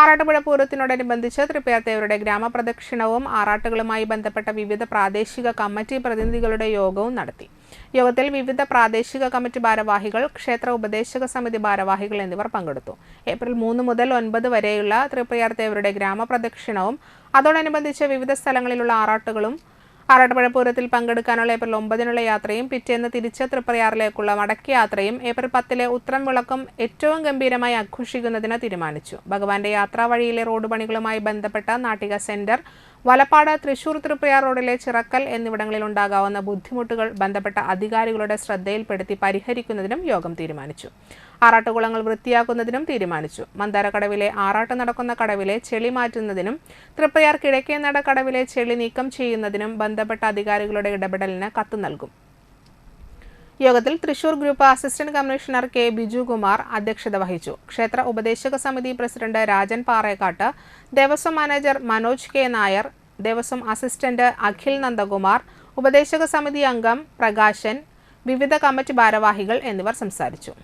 ആറാട്ടുപുഴ പൂരത്തിനോടനുബന്ധിച്ച് തൃപ്പയാത്തേവരുടെ ഗ്രാമപ്രദക്ഷിണവും ആറാട്ടുകളുമായി ബന്ധപ്പെട്ട വിവിധ പ്രാദേശിക കമ്മിറ്റി പ്രതിനിധികളുടെ യോഗവും നടത്തി. യോഗത്തിൽ വിവിധ പ്രാദേശിക കമ്മിറ്റി ഭാരവാഹികൾ ക്ഷേത്ര ഉപദേശക സമിതി ഭാരവാഹികൾ എന്നിവർ പങ്കെടുത്തു. ഏപ്രിൽ മൂന്ന് മുതൽ ഒൻപത് വരെയുള്ള തൃപ്പയാർത്തേവരുടെ ഗ്രാമപ്രദക്ഷിണവും അതോടനുബന്ധിച്ച് വിവിധ സ്ഥലങ്ങളിലുള്ള ആറാട്ടുകളും ആറാട്ടുപുഴ പൂരത്തിൽ പങ്കെടുക്കാനുള്ള ഏപ്രിൽ ഒമ്പതിനുള്ള യാത്രയും പിറ്റേന്ന് തിരിച്ച് തൃപ്രയാറിലേക്കുള്ള മടക്കി യാത്രയും ഏപ്രിൽ പത്തിലെ ഉത്രം വിളക്കും ഏറ്റവും ഗംഭീരമായി ആഘോഷിക്കുന്നതിന് തീരുമാനിച്ചു. ഭഗവാന്റെ യാത്രാ വഴിയിലെ റോഡ് പണികളുമായി ബന്ധപ്പെട്ട നാട്ടിക സെന്റർ വലപ്പാട് തൃശൂർ തൃപ്രയാർ റോഡിലെ ചിറക്കൽ എന്നിവിടങ്ങളിൽ ഉണ്ടാകാവുന്ന ബുദ്ധിമുട്ടുകൾ ബന്ധപ്പെട്ട അധികാരികളുടെ ശ്രദ്ധയിൽപ്പെടുത്തി പരിഹരിക്കുന്നതിനും യോഗം തീരുമാനിച്ചു. ആറാട്ടുകുളങ്ങൾ വൃത്തിയാക്കുന്നതിനും തീരുമാനിച്ചു. മന്ദാരക്കടവിലെ ആറാട്ട് നടക്കുന്ന കടവിലെ ചെളി മാറ്റുന്നതിനും തൃപ്രയാർ കിഴക്കേനട കടവിലെ ചെളി നീക്കം ചെയ്യുന്നതിനും ബന്ധപ്പെട്ട അധികാരികളുടെ ഇടപെടലിന് കത്ത് നൽകും. യോഗത്തിൽ Thrissur group assistant commissioner K Bijukumar അധ്യക്ഷത വഹിച്ചു. ക്ഷേത്ര ഉപദേശക സമിതി president Rajan Parekkattu Devaswom manager Manoj K Nair Devaswom assistant Akhil Nandakumar ഉപദേശക സമിതി അംഗം പ്രകാശൻ വിവിധ കമ്മിറ്റി ഭാരവാഹികൾ എന്നിവർ സംസാരിച്ചു.